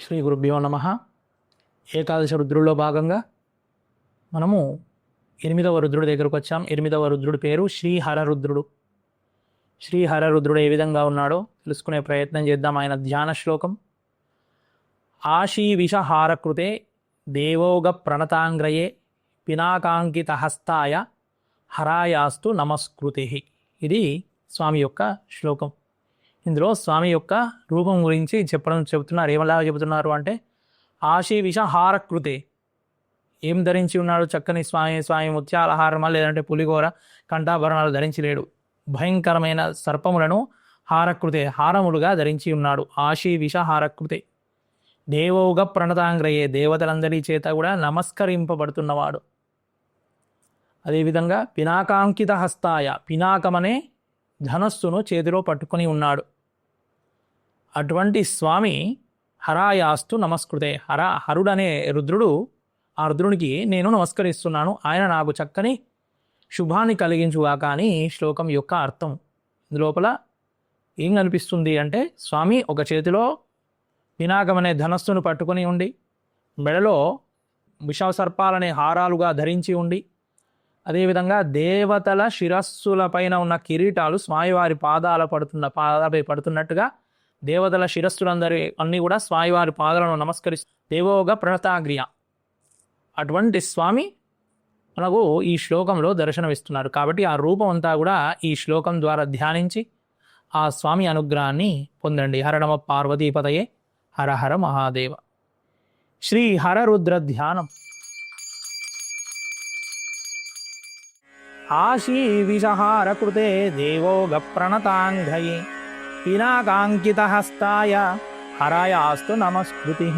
శ్రీ గురుభ్యో నమ. ఏకాదశ రుద్రుల్లో భాగంగా మనము ఎనిమిదవ రుద్రుడి దగ్గరకు వచ్చాం. ఎనిమిదవ రుద్రుడి పేరు శ్రీహర రుద్రుడు శ్రీహర రుద్రుడు ఏ విధంగా ఉన్నాడో తెలుసుకునే ప్రయత్నం చేద్దాం ఆయన ధ్యాన శ్లోకం. ఆశీవిషహారకృతే దేవోగ ప్రణతాంగ్రయే పినాకాంకిత హస్తాయ హరాయాస్తు నమస్కృతి. ఇది స్వామి యొక్క శ్లోకం. ఇందులో స్వామి యొక్క రూపం గురించి చెప్పడం చెబుతున్నారు. ఏమలా చెబుతున్నారు అంటే ఆశీవిష హారకృతే ఏం ధరించి ఉన్నాడు చక్కని స్వామి? స్వామి ముత్యాలహారమా? లేదంటే పులిగోర కంఠాభరణాలు ధరించి లేడు. భయంకరమైన సర్పములను హారకృతే హారములుగా ధరించి ఉన్నాడు. ఆశీ విషహారకృతే దేవోగ ప్రణతాంగ్రయే దేవతలందరి చేత కూడా నమస్కరింపబడుతున్నవాడు. అదేవిధంగా పినాకాంకిత హస్తాయ. పినాకమనే ధనస్సును చేతిలో పట్టుకొని ఉన్నాడు. అటువంటి స్వామి హరాయాస్తు నమస్కృతే. హర హరుడనే రుద్రుడు ఆ రుద్రునికి నేను నమస్కరిస్తున్నాను. ఆయన నాకు చక్కని శుభాన్ని కలిగించుగాక అని శ్లోకం యొక్క అర్థం. ఇందులోపల ఏం కనిపిస్తుంది అంటే స్వామి ఒక చేతిలో పినాకమనే ధనస్సును పట్టుకొని ఉండి మెడలో విషసర్పాలనే హారాలుగా ధరించి ఉండి అదేవిధంగా దేవతల శిరస్సుల పైన ఉన్న కిరీటాలు స్వామివారి పాదాల పడుతున్న పాదాలపై పడుతున్నట్టుగా దేవతల శిరస్సులందరి అన్నీ కూడా స్వామివారి పాదాలను నమస్కరిస్తూ దేవోగ ప్రణతాగ్రియ. అటువంటి స్వామి మనకు ఈ శ్లోకంలో దర్శనమిస్తున్నారు. కాబట్టి ఆ రూపం అంతా కూడా ఈ శ్లోకం ద్వారా ధ్యానించి ఆ స్వామి అనుగ్రహాన్ని పొందండి. హరణమ పార్వతీపతయే. హర హర మహాదేవ. శ్రీ హరరుద్ర ధ్యానం. ఆశీవిషహారకృతే దేవోగ ప్రణతాంఘయే పినాకాంకితహస్తాయ హరాయాస్తు నమస్కృతి